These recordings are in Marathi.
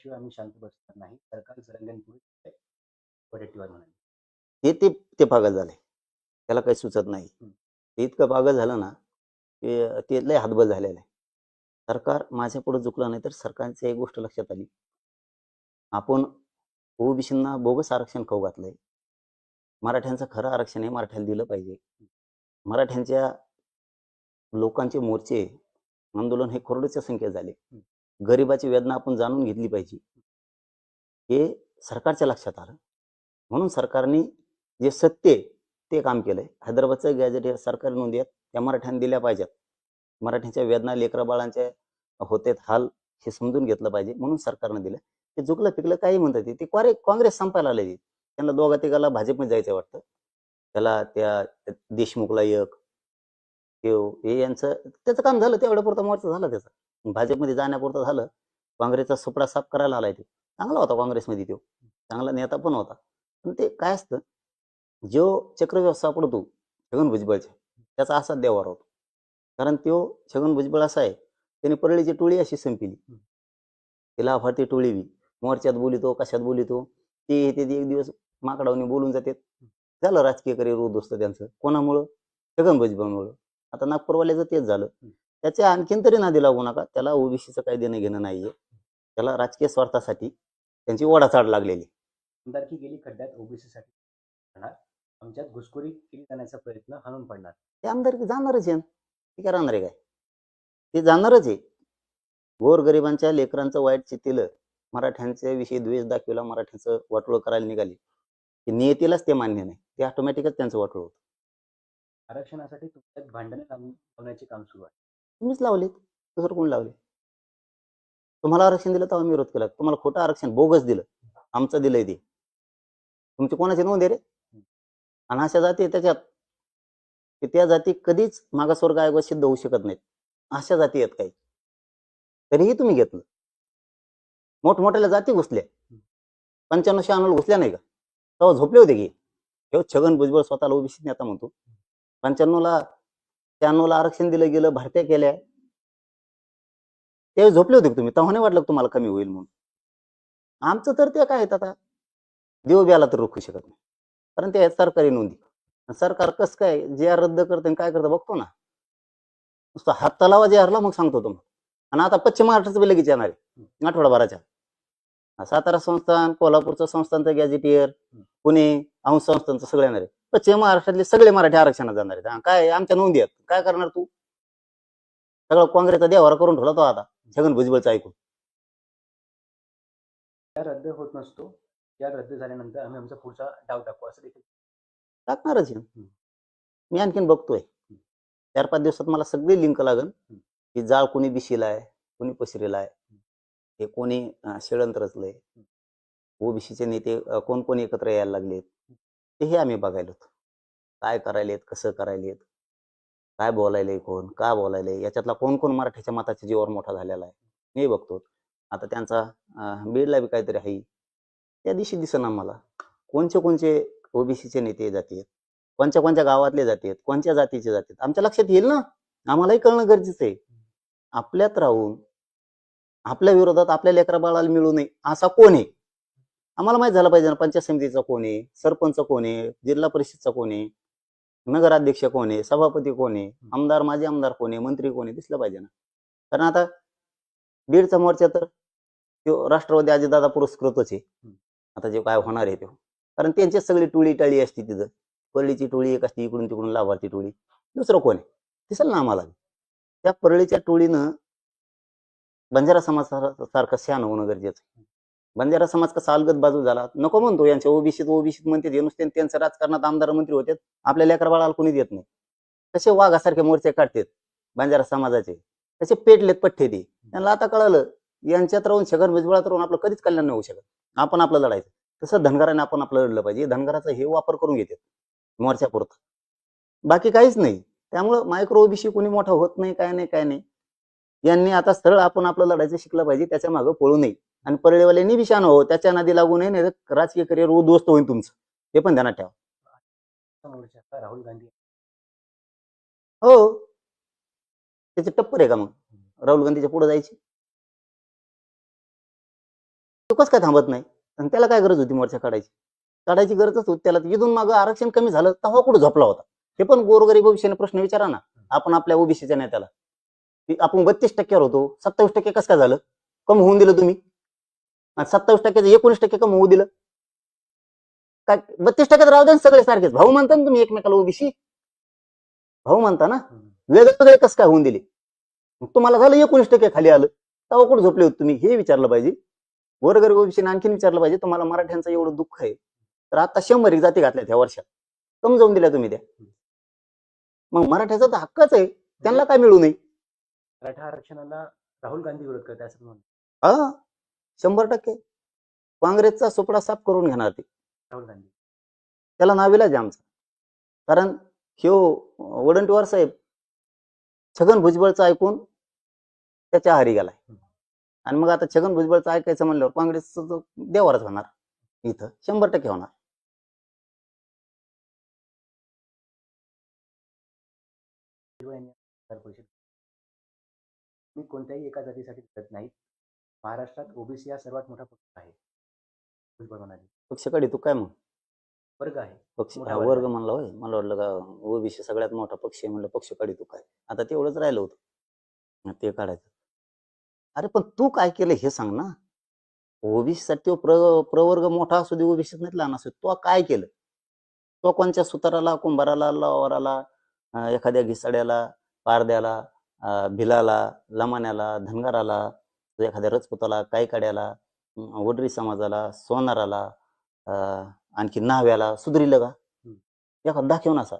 शिवाय आम्ही शांत बसणार नाही. सरकारचं रंगण पुढे वडेट्टीवार म्हणाले. ते ते ते पागल झाले. त्याला काही सुचत नाही. ते इतकं पागल झालं ना की ते लय हातबल झालेलं आहे. सरकार माझ्या पुढे झुकलं नाही तर सरकारची एक गोष्ट लक्षात आली. आपण ओबीसींना बोगस आरक्षण खाऊ घातलंय. मराठ्यांचं खरं आरक्षण हे मराठ्याला दिलं पाहिजे. मराठ्यांच्या लोकांचे मोर्चे आंदोलन हे करोडोच्या संख्येत झाले. गरिबाची वेदना आपण जाणून घेतली पाहिजे. हे सरकारच्या लक्षात आलं. म्हणून सरकारने जे सत्य आहे, ते काम केलंय. हैदराबादचं गॅजेट हे सरकारी नोंदी आहेत त्या मराठ्यांनी दिल्या पाहिजेत. मराठ्यांच्या वेदना लेकरा बाळांच्या होतेत हाल हे समजून घेतलं पाहिजे. म्हणून सरकारनं दिलं. ते चुकलं पिकलं काही म्हणतात ते. क्वारे काँग्रेस संपायला आले त्यांना दोघा तिघाला भाजपमध्ये जायचं वाटतं. त्याला त्या देशमुखला एक हे यांचं त्याचं काम झालं. तेवढ्या पुरतं मोर्चा झाला त्याचा. भाजपमध्ये जाण्यापुरतं झालं काँग्रेसचा सुपडा साफ करायला आलाय ते. चांगला होता काँग्रेसमध्ये तो. चांगला नेता पण होता. पण ते काय असतं जो चक्रव्यूह सापडतो छगन भुजबळच्या त्याचा असा देवार होतो. कारण तो छगन भुजबळ असा आहे त्याने परळीची टोळी अशी संपली. ते लाभार्थी टोळी बी. मोर्चात बोलितो कशात बोलितो ते येते ते एक दिवस माकडावने बोलून जातात. झालं राजकीय करिअर उद्ध्वस्त त्यांचं. कोणामुळं? छगन भुजबळमुळं. आता नागपूरवाल्याचं तेच झालं. त्याच्या आणखीन तरी नादी लागू नका. त्याला ओबीसीचं काही देणं घेणं नाहीये. त्याला राजकीय स्वार्थासाठी त्यांची ओढाचाड लागलेली. आमदारकी गेली खड्ड्यात ओबीसीसाठी राहणार आमच्यात घुसखोरी केली जाण्याचा प्रयत्न हाणून पडणार. ते आमदार जाणारच आहे ते काय राहणार आहे काय? ते जाणारच आहे. गोरगरिबांच्या लेकरांचं वाईट चित्तीलं मराठ्यांच्या विषयी द्वेष दाखवला मराठ्यांचं वाटोळं करायला निघाली. ते नियतीलाच ते मान्य नाही. ते ऑटोमॅटिकच त्यांचं वाटोळ होतं. आरक्षणासाठी तुमच्यात भांडणं लावण्याचे काम सुरू आहे. तुम्हीच लावले दुसरं कोण लावले? तुम्हाला आरक्षण दिलं तेव्हा मी विरोध केला. तुम्हाला खोटं आरक्षण बोगस दिलं. आमचं दिलंय ते. तुमची कोणाची नोंद आहे रे? आणि अशा जाती आहे त्याच्यात की त्या जाती कधीच मागासवर्ग आयोग सिद्ध होऊ शकत नाहीत. अशा जाती आहेत काही. तरीही तुम्ही घेतलं. मोठमोठ्याला जाती घुसल्या. पंच्याण्णव शहाण्णव घुसल्या नाही का? तेव्हा झोपले होते की हे छगन भुजबळ स्वतःला ओबीसी नेता म्हणतो. पंच्याण्णवला त्र्याण्णवला आरक्षण दिलं गेलं भरत्या केल्या. त्यावेळी झोपले होते तुम्ही? तेव्हा नाही वाटलं तुम्हाला कमी होईल म्हणून? आमचं तर ते काय आहेत आता? देव ब्याला तर रोखू शकत नाही. कारण ते आहेत सरकारी नोंदी. सरकार कसं काय जे आर रद्द करते आणि काय करतं बघतो ना. नुसतं हात तलावा जे आरला मग सांगतो तुम्हाला. आणि आता पश्चिम महाराष्ट्राचं बी लगेच येणार आहे आठवडाभराच्या. सातारा संस्थान कोल्हापूरचं संस्थानचं गॅजेटियर पुणे अंश संस्थानचं सगळं येणार आहे. पश्चिम महाराष्ट्रातले सगळे मराठी आरक्षणात जाणार आहेत. हा, काय आमच्या नोंदी आहेत. काय करणार तू? सगळं काँग्रेसचा देवारा करून ठेवला तो आता छगन भुजबळचं ऐकून. या रद्द होत नसतो. या रद्द झाल्यानंतर आम्ही आमचा पुढचा डाव टाकू असं देखील. टाकणारच आहे. मी आणखीन बघतोय. चार पाच दिवसात मला सगळी लिंक लागन. की जाळ कोणी बिशीला आहे कोणी पसरीला आहे हे कोणी अं, षडयंत्र रचलंय ओबीसीचे नेते अं, कोण कोण एकत्र यायला लागलेत? ते हे आम्ही बघायला होतो. काय करायलेत कसं करायलेत काय बोलायलंय कोण का बोलायलंय याच्यातला कोण कोण मराठीच्या मताच्या जीवावर मोठा झालेला आहे मी बघतो. आता त्यांचा बीडला बी काहीतरी आहे. त्या दिवशी दिसन आम्हाला कोणचे कोणचे ओबीसीचे नेते जातीत कोणत्या कोणत्या गावातले जातीत कोणत्या जातीचे जातीत आमच्या लक्षात येईल ना? आम्हालाही कळणं गरजेचं आहे. आपल्यात राहून आपल्या विरोधात आपल्या लेकरा बाळाला मिळू नये असा कोण आहे? आम्हाला माहीत झालं पाहिजे ना पंचायत समितीचा कोण आहे सरपंच कोण आहे जिल्हा परिषदचा कोण आहे नगराध्यक्ष कोण आहे सभापती कोण आहे आमदार माजी आमदार कोण आहे मंत्री कोण आहे दिसलं पाहिजे ना. कारण आता बीडचा मोर्चा तर तो राष्ट्रवादी अजितदादा पुरस्कृतच आहे. आता जे काय होणार आहे ते. कारण त्यांची सगळी टोळी टाळी असते तिथं. परळीची टोळी एक असते इकडून तिकडून लाभार्थी टोळी. दुसरं कोण आहे? दिसेल ना आम्हाला. त्या परळीच्या टोळीनं बंजारा समाज सारखं शहाण होणं गरजेचं बंजारा समाज कसा अलगद बाजू झाला? नको म्हणतो यांच्या ओबीसीत ओबीसीत म्हणते हे नुसते त्यांचं राजकारणात आमदार मंत्री होते आपल्या लेकरबाळाला कोणी देत नाही. कसे वाघासारखे मोर्चे काढतात बंजारा समाजाचे. कसे पेटलेत पठ्ठे ते. त्यांना आता कळलं यांच्यात राहून छगन भुजबळात राहून आपलं कधीच कल्याण नाही होऊ शकत. आपण आपलं लढायचं. तसं धनगराने आपण आपलं लढलं पाहिजे. धनगराचा हे वापर करून घेतात मोर्चापुरतं बाकी काहीच नाही. त्यामुळं मायक्रो ओबीसी कोणी मोठा होत नाही काय नाही काय नाही. यांनी आता सरळ आपण आपलं लढायचं शिकलं पाहिजे. त्याच्या मागं पळू नये. आणि परळीवाल्यांनी बी शान हो त्याच्या नादी लागू नये नाही तर राजकीय करिअर उद्ध्वस्त होईल तुमचं. हे पण ध्यानात ठेवा. राहुल गांधी हो. त्याचे टप्पर आहे का मग? राहुल गांधीच्या पुढे जायची? तो कसं काय थांबत नाही? आणि त्याला काय गरज होती मोर्चा काढायची? काढायची गरजच होती. त्याला इथून मागं आरक्षण कमी झालं तेव्हा कुठं झोपला होता? ते पण गोरगरीब ओबीसीने प्रश्न विचारा ना. आपण आपल्या ओबीसीच्या नेत्याला. आपण बत्तीस टक्क्यावर होतो. सत्तावीस टक्के कसं काय झालं? कमी होऊन दिलं तुम्ही. आणि सत्तावीस टक्क्याचं एकोणीस टक्के कमी होऊ दिलं. काय बत्तीस टक्क्यात राहू द्या सगळे सारखेच. भाऊ म्हणता ना तुम्ही एकमेकाला ओबीसी. भाऊ म्हणता ना वेगवेगळे कसं काय होऊन दिले? तुम्हाला झालं एकोणीस टक्के खाली आलं. तेव्हा कुठं झोपले होते तुम्ही? हे विचारलं पाहिजे. गोरगरीब ओबीसीने आणखीन विचारलं पाहिजे. तुम्हाला मराठ्यांचं एवढं दुःख आहे. तर आता शंभर एक जाती घातल्या ह्या वर्षात. कम जाऊन दिल्या तुम्ही त्या. मग मराठ्याचा तर हक्कच आहे. त्यांना काय मिळू नये? मराठा आरक्षणाला राहुल गांधी विरोध करतात असं म्हणून. हा. शंभर टक्के. काँग्रेसचा सुपडा साफ करून घेणार ते. राहुल गांधी. त्याला नाविलाज आमचा. कारण ह्यो वडंटीवार साहेब छगन भुजबळचं ऐकून त्याच्या हारी गेलाय. आणि मग आता छगन भुजबळचं ऐकायचं म्हणल्यावर काँग्रेसचं देवारच होणार. इथं शंभर टक्के होणार. मी कोणत्याही एका जातीसाठी लढत नाही. महाराष्ट्रात ओबीसी हा सर्वात मोठा पक्ष आहे. भुजबळ म्हणाले पक्ष काढी तू काय मग? वर्ग आहे. पक्ष मोठा हा, वर्ग. वर्ग म्हणला होय. मला वाटलं का ओबीसी सगळ्यात मोठा पक्ष आहे म्हणलं पक्ष काढी तू काय? आता तेवढंच राहिलं होतं. मग ते काढायचं. अरे पण तू काय केलं हे सांग ना. ओबीसी साठी तो प्र प्रवर्ग मोठा असू दे ओबीसी नाही लहान असू दे. तो काय केलं? तो कोणत्या सुताराला कुंभाराला लवाराला अं, एखाद्या घिसाड्याला पारद्याला अं, भिलाला लमाण्याला धनगराला एखाद्या रजपुताला कायकाड्याला वडरी समाजाला सोनाराला आणखी नाव्याला सुधरिलं का? एखादा दाखव ना असा.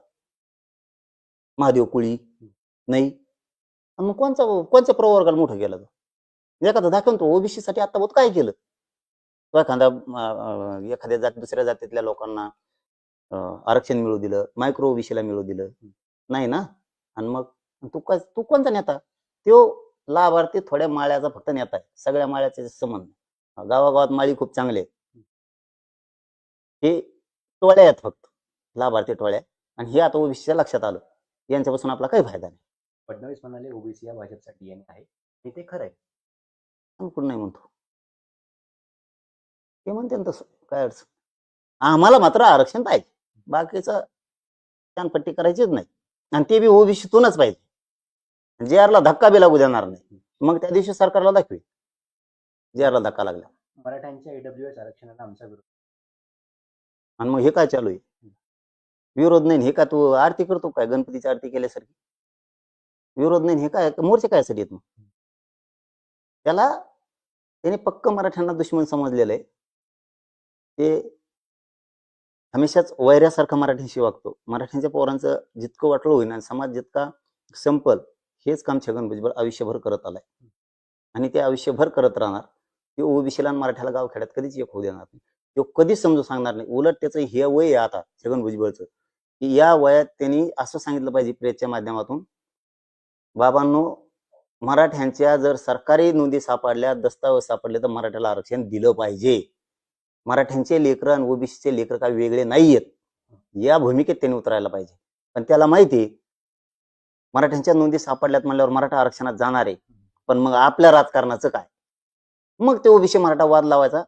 महादेव कुळी नाही मग कोणचा कोणत्या प्रवर्गाला मोठं केलं तो? एखादा दाखवून तो ओबीसी साठी आता बहुत काय केलं? तो एखादा एखाद्या जात दुसऱ्या जातीतल्या लोकांना आरक्षण मिळू दिलं मायक्रो ओबीसीला मिळू दिलं. नाही ना? आणि मग तू काय तू कोणता नेता? तो लाभार्थी थोड्या माळ्याचा फक्त नेता आहे. सगळ्या माळ्याचे संबंध. गावागावात माळी खूप चांगले हे टोळ्या आहेत फक्त. लाभार्थी टोळ्या आणि हे आता ओबीसीच्या लक्षात आलं. यांच्यापासून आपला काही फायदा नाही. फडणवीस म्हणाले ओबीसी हा भाजपचा डीएनए आहे. आणि ते खरं आहे. कुठं नाही म्हणतो. ते म्हणते ना तसं. काय अडचण आम्हाला मात्र आरक्षण पाहिजे. बाकीचं छानपट्टी करायचीच नाही. आणि ते बी ओबीसीतूनच पाहिजे. जे आरला धक्का बी लागू देणार नाही. मग त्या दिवशी सरकारला दाखवी. जे आरला धक्का लागला. मराठ्यांच्या ईडब्ल्यू एस आरक्षणाला आमचा विरोध. आणि मग हे काय चालू आहे? विरोध नाही. हे का तू आरती करतो काय? गणपतीची आरती केल्यासारखी? विरोध नाही. हे काय? मोर्चे काय साठी आहेत मग? त्याला त्याने पक्क मराठ्यांना दुश्मन समजलेलं आहे. ते हमेशाच वैऱ्यासारखं मराठ्यांशी वागतो. मराठ्यांच्या पोरांचं जितकं वाटलं होईन आणि समाज जितका संपल हेच काम छगन भुजबळ आयुष्यभर करत आलाय. आणि ते आयुष्यभर करत राहणार ते ओबीसीला आणि मराठ्याला गावखेड्यात कधीच एक होऊ देणार नाही. तो कधीच समजून सांगणार नाही. उलट त्याचं हे वय आहे आता छगन भुजबळचं. की या वयात त्यांनी असं सांगितलं पाहिजे प्रेसच्या माध्यमातून बाबांनो मराठ्यांच्या जर सरकारी नोंदी सापडल्या दस्तावेज सापडले तर मराठ्याला आरक्षण दिलं पाहिजे. मराठ्यांचे लेकरं आणि ओबीसीचे लेकर काय वेगळे नाहीयेत. या भूमिकेत त्यांनी उतरायला पाहिजे. पण त्याला माहिती आहे, मराठ्यांच्या नोंदी सापडल्यात म्हणल्यावर मराठा आरक्षणात जाणार आहे. पण मग आपल्या राजकारणाचं काय? मग ते ओबीसी मराठा वाद लावायचा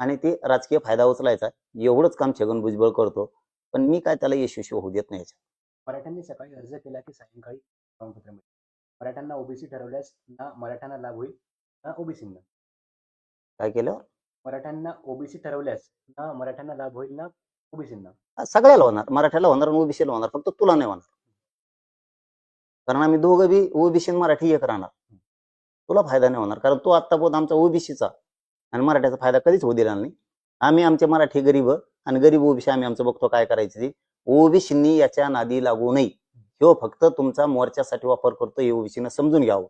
आणि ते राजकीय फायदा उचलायचा. एवढंच काम छगन भुजबळ करतो. पण मी काय त्याला यशस्वी होऊ देत नाही. मराठ्यांनी सकाळी अर्ज केला की सायंकाळी प्रमाणपत्र मिळेल मराठ्यांना ओबीसी ठरवल्यास ना मराठ्यांना लाभ होईल ना ओबीसींना काय केलं? मराठ्यांना ओबीसी ठरवल्यास ना मराठ्यांना लाभ होईल ना ओबीसींना सगळ्याला होणार. मराठ्याला होणार आणि ओबीसीला होणार. फक्त तुला नाही होणार. कारण आम्ही दोघं बी ओबीसी मराठी एक राहणार. तुला फायदा नाही होणार कारण तो आत्ता बोध आमचा ओबीसीचा आणि मराठ्याचा फायदा कधीच होऊ दिला नाही. आम्ही आमचे मराठी गरीब आणि गरीब ओबीसी आम्ही आमचं बघतो काय करायचं ते. ओबीसींनी याच्या नादी लागू नये. ह्यो फक्त तुमचा मोर्चासाठी वापर करतो हे ओबीसीनं समजून घ्यावं.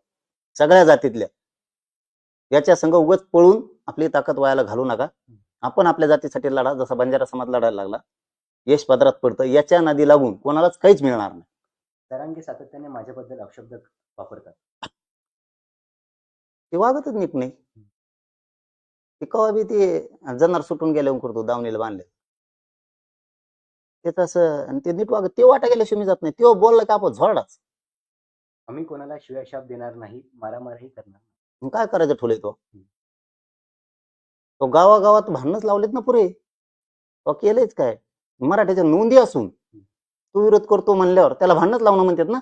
सगळ्या जातीतल्या. याच्या संघ उगच पळून आपली ताकद वायाला घालू नका. आपण आपल्या जातीसाठी लढा जसा बंजारा समाज लढायला लागला यश पदरात पडतं. याच्या नादी लागून कोणालाच काहीच मिळणार नाही. तरांगे सातत्याने माझ्याबद्दल अपशब्द वापरतात. ते वागतच नीट नाही. ते कवा बी ते जनार सुटून गेल्यावर करतो दावणीला बांधले. ते तसं आणि ते नीट वागत ते वाटा गेल्याशिवाय मी जात नाही. तेव्हा बोललं का आपण झोडाच. आम्ही कोणाला शिव्याशाप देणार नाही मारामारही करणार नाही. मग काय करायचं ठोले तो? तो गावागावात भांडणच लावलेत ना पुरे. तो केलेच काय? मराठ्याच्या नोंदी असून. तू विरोध करतो म्हणल्यावर त्याला भांडणच लावणं म्हणतात ना.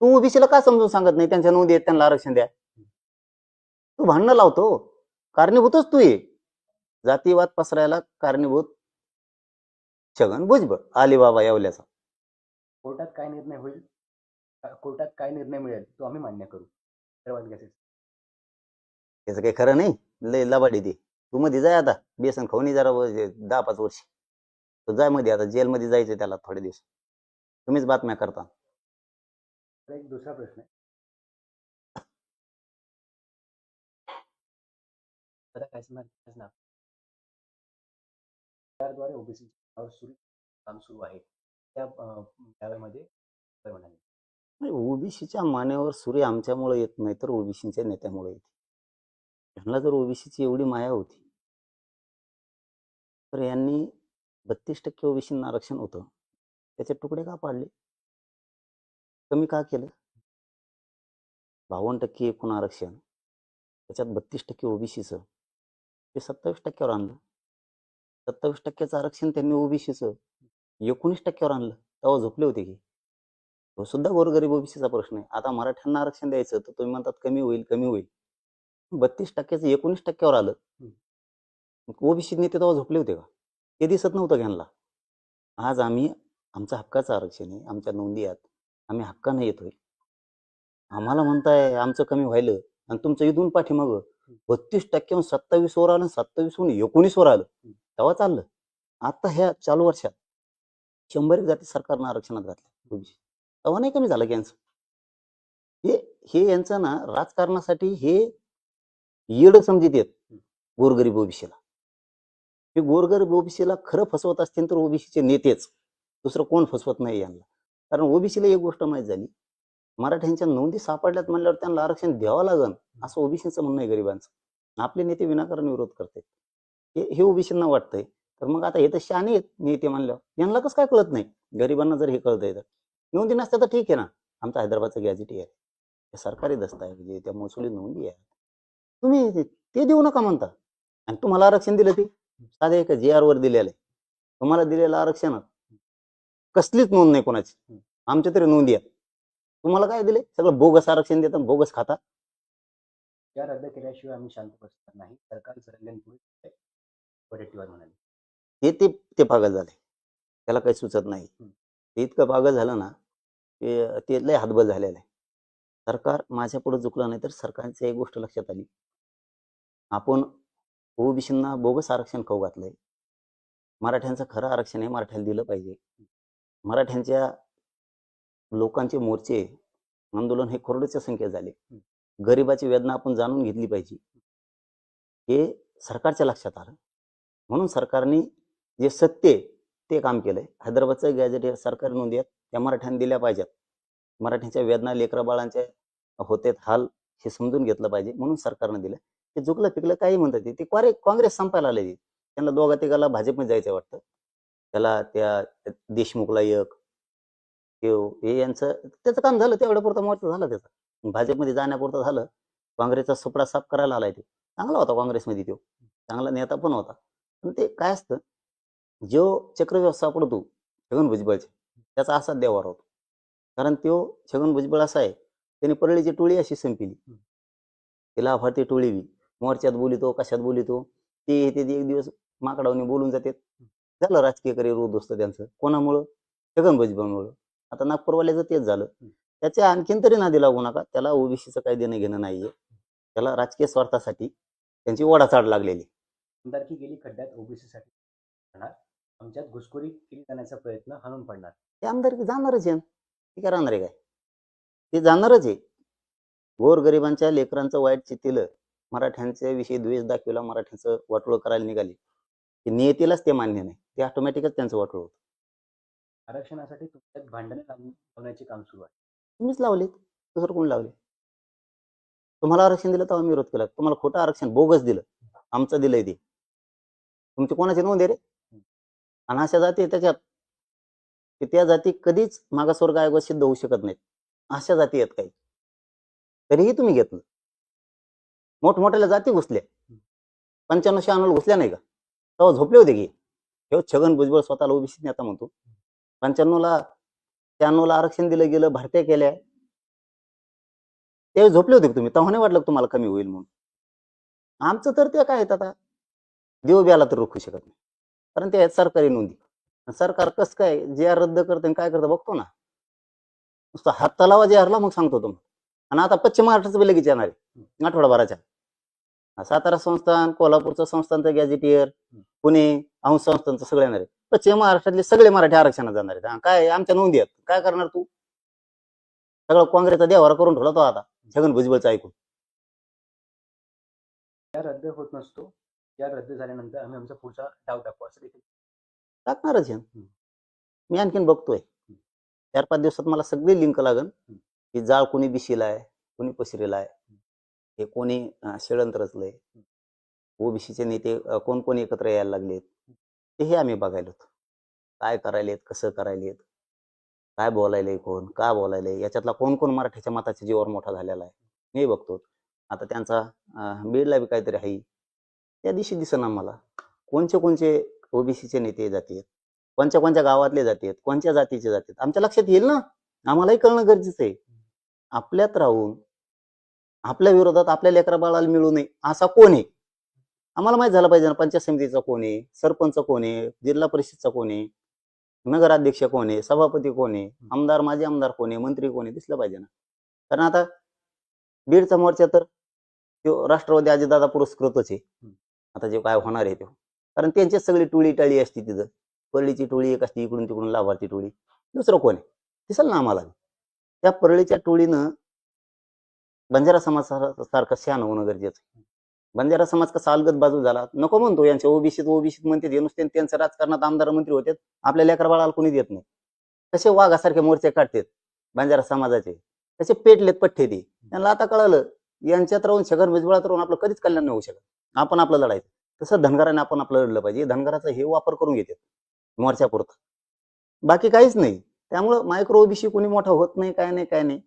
तू ओबीसीला का समजून सांगत नाही? त्यांच्या नोंदी आहेत त्यांना आरक्षण द्या. तू भांडणं लावतो. कारणीभूतच तू ये. जातीवाद पसरायला कारणीभूत छगन भुजबळ अलिबाबा येवल्याचा. कोर्टात काय निर्णय होईल? कोर्टात काय निर्णय मिळेल? तो आम्ही मान्य करू. त्याचं काही खरं नाही. लय लबाडी ती. तू मध्ये जाय आता. बेसन खाऊन जरा दहा पाच वर्ष. तो जायमध्ये आता जेलमध्ये जायचं त्याला थोडे दिवस. तुम्हीच बातम्या करता. एक दुसरा प्रश्न आहे. ओबीसी सुरू काम सुरू आहे. त्या ओबीसीच्या मान्यावर सूर्य आमच्यामुळे येत नाही तर ओबीसीच्या नेत्यामुळे येते. ह्यांना जर ओबीसीची एवढी माया होती तर यांनी बत्तीस टक्के ओबीसींना आरक्षण होतं. त्याचे तुकडे का पाडले? कमी का केलं? बावन्न टक्के एकूण आरक्षण. त्याच्यात बत्तीस टक्के ओबीसीचं. ते सत्तावीस टक्क्यावर आणलं. सत्तावीस टक्क्याचं आरक्षण त्यांनी ओबीसीचं. एकोणीस टक्क्यावर आणलं. तेव्हा झोपले होते की. तो सुद्धा गोरगरीब ओबीसीचा प्रश्न आहे. आता मराठ्यांना आरक्षण द्यायचं तर तुम्ही म्हणतात कमी होईल कमी होईल. बत्तीस टक्क्याचं एकोणीस टक्क्यावर आलं. ओबीसी नेते तेव्हा झोपले होते का? ते दिसत नव्हतं घ्यायला आज आम्ही आमचं हक्काचं आरक्षण आहे आमच्या नोंदी आहेत आम्ही हक्कानं येतोय. आम्हाला म्हणताय आमचं कमी व्हायलं आणि तुमचं इथून पाठीमागं बत्तीस टक्क्याहून सत्तावीस वर आलं सत्तावीसहून एकोणीस वर आलं. तेव्हा चाललं. आता ह्या चालू वर्षात शंभर एक जाती सरकारनं आरक्षणात घातलं तेव्हा नाही कमी झालं की यांचं. हे हे यांचं ना राजकारणासाठी हे येड समजित येत. गोरगरीब ओबीसीला हे गोरगरीब ओबीसीला खरं फसवत असतील तर ओबीसीचे नेतेच. दुसरं कोण फसवत नाही यांना? कारण ओबीसीला एक गोष्ट माहीत झाली. मराठ्यांच्या नोंदी सापडल्यात म्हणल्यावर त्यांना आरक्षण द्यावं लागन असं ओबीसीचं म्हणणं आहे गरिबांचं. आपले नेते विनाकारण विरोध करते हे हे ओबीसींना वाटतंय. तर मग आता हे तर शाने आहेत नेते म्हणल्यावर. यांना कसं काय कळत नाही? गरिबांना जर हे कळतंय तर. नोंदी नसत्या तर ठीक आहे ना? आमचा हैदराबादचं गॅजेट आहे. सरकारी दस्तऐवज आहे त्या महसुली नोंदी आहे तुम्ही ते- ते देऊ नका म्हणता. आणि तुम्हाला आरक्षण दिलं ते. साधे एका जे आर वर दिलेलं आहे. तुम्हाला दिलेलं आरक्षण कसलीच नोंद नाही कोणाची. आमच्या तरी नोंदी आहेत. तुम्हाला काय दिले सगळं बोगस आरक्षण देतात बोगस खाता त्या रद्द केल्याशिवाय आम्ही शांत बसणार नाही. वडेट्टीवार म्हणाले. ते ते पागल झाले. त्याला काही सुचत नाही. ते इतकं पागल झालं ना ते ते लय हातबल झालेलं आहे. सरकार माझ्या पुढे चुकलं नाही तर सरकारची एक गोष्ट लक्षात आली. आपण ओबीसींना बोगस आरक्षण खाऊ घातलंय. मराठ्यांचं खरं आरक्षण हे मराठ्याला दिलं पाहिजे. मराठ्यांच्या लोकांचे मोर्चे आंदोलन हे करोडोच्या संख्येत झाले. गरिबाची वेदना आपण जाणून घेतली पाहिजे. हे सरकारच्या लक्षात आलं. म्हणून सरकारने जे सत्य ते काम केलंय. हैदराबादचं गॅजेट हे सरकारी नोंदी आहेत त्या मराठ्यांनी दिल्या पाहिजेत. मराठ्यांच्या वेदना लेकरा बाळांच्या होतेत हाल हे समजून घेतलं पाहिजे. म्हणून सरकारनं दिलं. ते चुकलं पिकलं काही म्हणतात ते. काँग्रे काँग्रेस संपायला आले त्यांना दोघा तिघाला भाजपमध्ये जायचं वाटतं. त्याला त्या देशमुखला एक हे यांचं त्याचं काम झालं. तेवढ्या पुरतं मोर्चा झाला त्याचा. भाजपमध्ये जाण्यापुरतं झालं. काँग्रेसचा सुपडा साफ करायला आलाय ते. चांगला होता काँग्रेसमध्ये तो. चांगला नेता पण होता. पण ते काय असतं? जो चक्रव्यूह सापडतो छगन भुजबळचे त्याचा असा देवार होतो. कारण तो छगन भुजबळ असा आहे. त्याने परळीची टोळी अशी संपली. तिला भारतीय टोळी बी. मोर्चात बोलितो कशात बोलितो ते येते ते एक दिवस माकडावनी बोलून जातात. झालं राजकीय करिअर उद्ध्वस्त त्यांचं. कोणामुळं? छगन भुजबळमुळं आता नागपूरवाल्याचं तेच झालं. त्याच्या आणखीन तरी नादी लागू नका. त्याला ओबीसीचं काही देणं घेणं नाहीये. त्याला राजकीय स्वार्थासाठी त्यांची ओढाचाड लागलेली. आमदारकी गेली खड्ड्यात ओबीसी साठी राहणार आमच्यात घुसखोरी केली जाण्याचा प्रयत्न हाणून पडणार. ते आमदार जाणारच आहे ते काय राहणार आहे काय? ते जाणारच आहे. गोरगरिबांच्या लेकरांचं वाईट चित्तीलं मराठ्यांच्या विषयी द्वेष दाखविला मराठ्यांचं वाटोळं करायला निघाली. ते नियतीलाच ते मान्य नाही. ते ऑटोमॅटिकच त्यांचं वाटोळ होतं. आरक्षणासाठी तुमच्यात भांडणे लावण्याचे काम सुरू आहे. तुम्हीच लावलेत. दुसरं कोण लावले? तुम्हाला आरक्षण दिलं तेव्हा मी विरोध केला. तुम्हाला खोटं आरक्षण बोगस दिलं. आमचं दिलंय ते. तुमची कोणाची नोंद आहे रे? आणि अशा जाती त्याच्यात. की त्या जाती कधीच मागासवर्ग आयोगात सिद्ध होऊ शकत नाहीत. अशा जाती आहेत काही. तरीही तुम्ही घेतलं. मोठमोठ्याला जाती घुसल्या. पंच्याण्णव शहाण्णव घुसल्या नाही का? तेव्हा झोपले होते की. हे छगन भुजबळ स्वतःला ओबीसी नेता म्हणतो. पंच्याण्णवला शहाण्णवला आरक्षण दिलं गेलं भरत्या केल्या. ते झोपले होते तुम्ही? तेव्हा नाही वाटलं तुम्हाला कमी होईल म्हणून? आमचं तर ते काय आता? देव बी आला तर रोखू शकत नाही. कारण ते आहेत सरकारी नोंदी. सरकार कसं काय? जे आर रद्द करते आणि काय करतं बघतो ना. नुसतं हात तलावा जे आरला मग सांगतो तुम्हाला. आणि आता पश्चिम महाराष्ट्राचं लगेच येणार आहे आठवडाभराच्या. सातारा संस्थान कोल्हापूरचं संस्थानचं गॅजेटियर पुणे अंश संस्थानचं सगळं येणार आहे. पश्चिम महाराष्ट्रातले सगळे मराठी आरक्षणात जाणार आहेत. काय आमच्या नोंदी आहेत. काय करणार तू? सगळं काँग्रेसचा देवारा करून ठेवला तो आता छगन भुजबळचं ऐकून. रद्द होत नसतो. या रद्द झाल्यानंतर आम्ही आमचा पुढचा डाव टाकू असं टाकणारच. मी आणखीन बघतोय. चार पाच दिवसात मला सगळी लिंक लागन. की जाळ कोणी बिशीला आहे कोणी पसरीला आहे हे कोणी शेळंत रचलंय ओबीसीचे नेते कोण कोण एकत्र यायला लागलेत तेही आम्ही बघायला होतो. काय करायलेत कसं करायलेत काय बोलायलंय कोण का बोलायलंय याच्यातला कोण कोण मराठीच्या मताच्या जीवावर मोठा झालेला आहे मी बघतो. आता त्यांचा बीडला बी काहीतरी आहे. त्या दिवशी दिसन आम्हाला कोणचे कोणचे ओबीसीचे नेते जातात कोणत्या कोणत्या गावातले जातात कोणत्या जातीचे जातात आमच्या लक्षात येईल ना? आम्हालाही कळणं गरजेचं आहे. आपल्यात राहून आपल्या विरोधात आपल्या लेकरा बाळाला मिळू नये असा कोण आहे? आम्हाला माहीत झालं पाहिजे ना पंचायत समितीचा कोण आहे? सरपंच कोण आहे? जिल्हा परिषदचा कोण आहे? नगराध्यक्ष कोण आहे? सभापती कोण आहे? आमदार माजी आमदार कोण आहे? मंत्री कोण आहे? दिसलं पाहिजे ना. कारण आता बीडचा मोर्चा तर तो राष्ट्रवादी अजितदादा पुरस्कृतच आहे. आता जे काय होणार आहे तो. कारण त्यांची सगळी टोळी टाळी असते तिथं. परळीची टोळी एक असते इकडून तिकडून लाभार्थी टोळी. दुसरं कोण आहे? दिसल ना आम्हाला. त्या परळीच्या टोळीनं बंजारा समाज सार- सारखं शहाण होणं गरजेचं बंजारा समाज कसा अलगत बाजू झाला नको म्हणतो यांच्या ओबीसीत ओबीसीत म्हणते हे नुसते त्यांचं राजकारणात आमदार मंत्री होते आपल्या लेकरा बाळाला कोणी देत नाही. कसे वाघासारखे मोर्चे काढतात बंजारा समाजाचे कसे पेटलेत पठ्ठे ते त्यांना आता कळलं यांच्यात राहून छगन भुजबळात राहून आपलं कधीच कल्याण नाही होऊ शकत. आपण आपलं लढायचं. तसं धनगराने आपण आपलं लढलं पाहिजे. धनगराचा हे वापर करून घेतात मोर्चापुरतं. बाकी काहीच नाही. त्यामुळं मायक्रो ओबीसी कोणी मोठा होत नाही काय नाही काय नाही.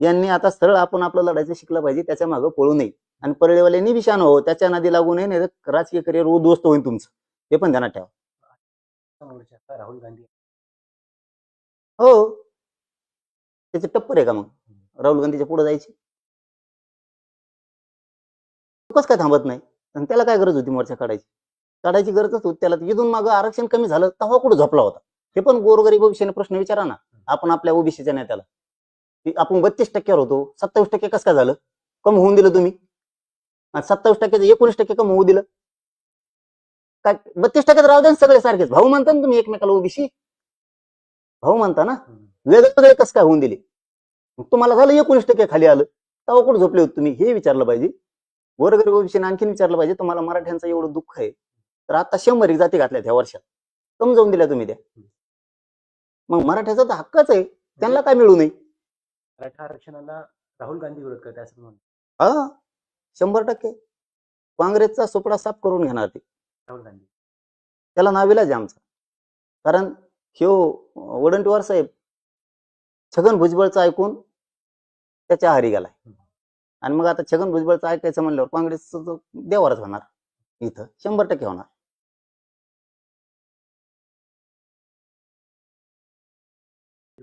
यांनी आता सरळ आपण आपलं लढायचं शिकलं पाहिजे त्याच्या मागं पळू नये. आणि परळीवाल्यांनी शान हो त्याच्या नादी लागू नये नाही तर राजकीय करिअर उद्ध्वस्त होईल तुमचं. ते पण ध्यानात ठेवा. राहुल गांधी. हो. त्याचे टप्पर आहे का मग? राहुल गांधीच्या पुढे जायची? कसं काय थांबत नाही? आणि त्याला काय गरज होती मोर्चा काढायची? काढायची गरजच होती. त्याला इथून मागं आरक्षण कमी झालं तेव्हा कुठं झोपला होता? हे पण गोरगरीब ओबीसीने प्रश्न विचारा ना. आपण आपल्या ओबीसीच्या नेत्याला. आपण बत्तीस टक्क्यावर होतो. सत्तावीस टक्के कसं काय झालं? कमी होऊन दिलं तुम्ही. आणि सत्तावीस टक्क्याचं एकोणीस टक्के कमी होऊ दिलं. काय बत्तीस टक्क्यात राहू द्या सगळे सारखेच. भाऊ म्हणता ना तुम्ही एकमेकाला ओबीसी. भाऊ म्हणता ना. वेगवेगळे कसं काय होऊन दिले? तुम्हाला झालं एकोणीस टक्के खाली आलं. तेव्हा कुठे झोपले होते तुम्ही? हे विचारलं पाहिजे. गोरगरीब ओबीसीने आणखीन विचारलं पाहिजे. तुम्हाला मराठ्यांचं एवढं दुःख आहे. तर आता शंभर एक जाती घातल्यात ह्या वर्षात. समजावून दिल्या तुम्ही त्या. मग मराठ्याचा तर हक्कच आहे. त्यांना काय मिळू नये? मराठा आरक्षणाला राहुल गांधी विरोध करते असं म्हणून. हा शंभर टक्के. काँग्रेसचा सुपडा साफ करून घेणार ते. राहुल गांधी. त्याला नाविलाज आहे आमचा. कारण ह्यो वडंटीवार साहेब छगन भुजबळचं ऐकून त्याच्या हारी गेलाय. आणि मग आता छगन भुजबळचं ऐकायचं म्हणल्यावर काँग्रेसचं देवारच होणार. इथं शंभर टक्के होणार.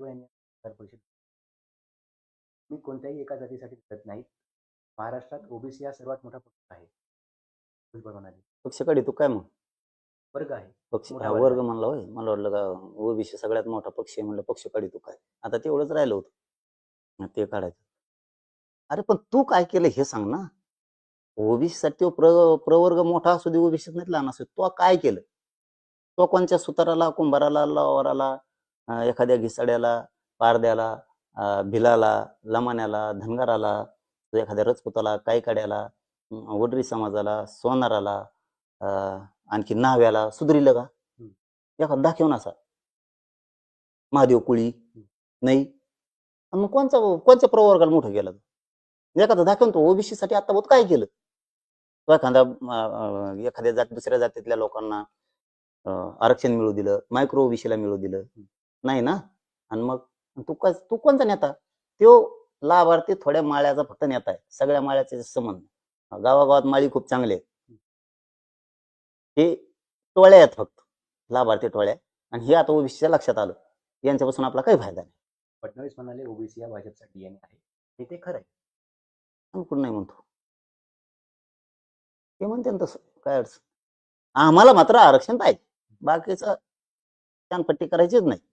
विधान परिषद मी कोणत्याही एका जातीसाठी लढत नाही महाराष्ट्रात ओबीसी हा सर्वात मोठा पक्ष आहे. भुजबळ म्हणाले पक्ष काढी तू काय मग? वर्ग आहे. पक्ष मोठा हा, वर्ग. वर्ग म्हणला होय. मला वाटलं का ओबीसी सगळ्यात मोठा पक्ष आहे म्हणलं पक्ष काढी तू काय? आता तेवढंच राहिलं होतं. हा, ते काढायचं. अरे पण तू काय केलं हे सांग ना. ओबीसी साठी प्र प्रवर्ग मोठा असू दे ओबीसी नाही लहान असू दे. तो काय केलं? तो कोणत्या सुताराला कुंभाराला लवाराला एखाद्या घिसाड्याला पारद्याला भिलाला लमाण्याला धनगराला एखाद्या रजपुताला कायकाड्याला वडरी समाजाला सोनाराला आणखी नाव्याला सुधरिलं का? एखादा दाखवून असा. महादेव कुळी नाही मग कोणचा कोणत्या प्रवर्गाला मोठं गेलं एखादा दाखवून तो ओबीसी साठी आता बहुत काय केलं? तो अं, एखाद्या जात दुसऱ्या जातीतल्या लोकांना आरक्षण मिळू दिलं मायक्रो ओबीसीला मिळू दिलं. नाही ना? आणि मग तू काय तू कोणता नेता? तो लाभार्थी थोड्या माळ्याचा फक्त नेता आहे. सगळ्या माळ्याचे संबंध. गावागावात माळी खूप चांगले आहेत. हे टोळ्या आहेत फक्त. लाभार्थी टोळ्या. आणि हे आता ओबीसीच्या लक्षात आलं. यांच्यापासून आपला काही फायदा नाही. फडणवीस म्हणाले ओबीसी या भाजपचा डीएनए आहे. हे ते खरं आहे. कुठं नाही म्हणतो. ते म्हणते ना तसं. काय अडचण? आम्हाला मात्र आरक्षण पाहिजे. बाकीचं छानपट्टी करायचीच नाही.